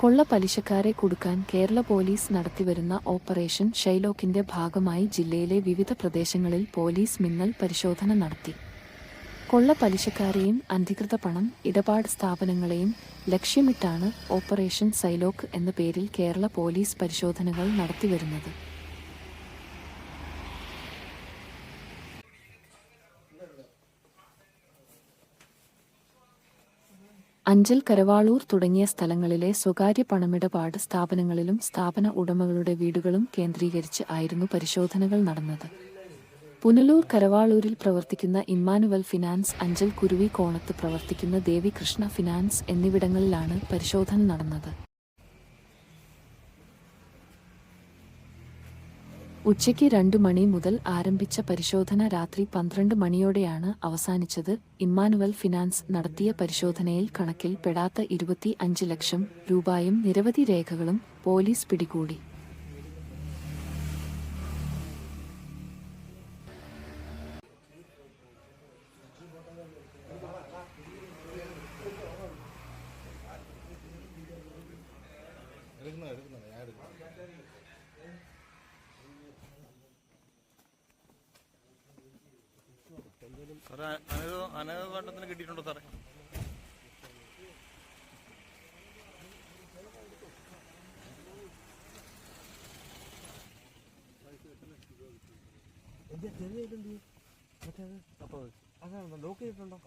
കൊള്ള പലിശക്കാരെ കുടുക്കാൻ കേരള പോലീസ് നടത്തിവരുന്ന ഓപ്പറേഷൻ ഷൈലോക്കിന്റെ ഭാഗമായി ജില്ലയിലെ വിവിധ പ്രദേശങ്ങളിൽ പോലീസ് മിന്നൽ പരിശോധന നടത്തി. കൊള്ള പലിശക്കാരെയും അനധികൃത പണം ഇടപാട് സ്ഥാപനങ്ങളെയും ലക്ഷ്യമിട്ടാണ് ഓപ്പറേഷൻ സൈലോക്ക് എന്ന പേരിൽ കേരള പോലീസ് പരിശോധനകൾ നടത്തിവരുന്നത്. അഞ്ചൽ കരവാളൂർ തുടങ്ങിയ സ്ഥലങ്ങളിലെ സ്വകാര്യ പണമിടപാട് സ്ഥാപനങ്ങളിലും സ്ഥാപന ഉടമകളുടെ വീടുകളും കേന്ദ്രീകരിച്ച് ആയിരുന്നു പരിശോധനകൾ നടന്നത്. പുനലൂർ കരവാളൂരിൽ പ്രവർത്തിക്കുന്ന ഇമ്മാനുവൽ ഫിനാൻസ് അഞ്ചൽ കുരുവി കോണത്ത് പ്രവർത്തിക്കുന്ന ദേവികൃഷ്ണ ഫിനാൻസ് എന്നിവിടങ്ങളിലാണ് പരിശോധന നടന്നത്. ഉച്ചയ്ക്ക് രണ്ടു മണി മുതൽ ആരംഭിച്ച പരിശോധന രാത്രി പന്ത്രണ്ട് മണിയോടെയാണ് അവസാനിച്ചത്. ഇമ്മാനുവൽ ഫിനാൻസ് നടത്തിയ പരിശോധനയിൽ കണക്കിൽ പെടാത്ത ഇരുപത്തി അഞ്ച് ലക്ഷം രൂപയും നിരവധി രേഖകളും പോലീസ് പിടികൂടി. സാറേ അനേക അനേകഘട്ടത്തിന് കിട്ടിയിട്ടുണ്ടോ സാറേ? എന്റെ ചെറിയ അതാണ്? ലോക്ക് ചെയ്തിട്ടുണ്ടോ?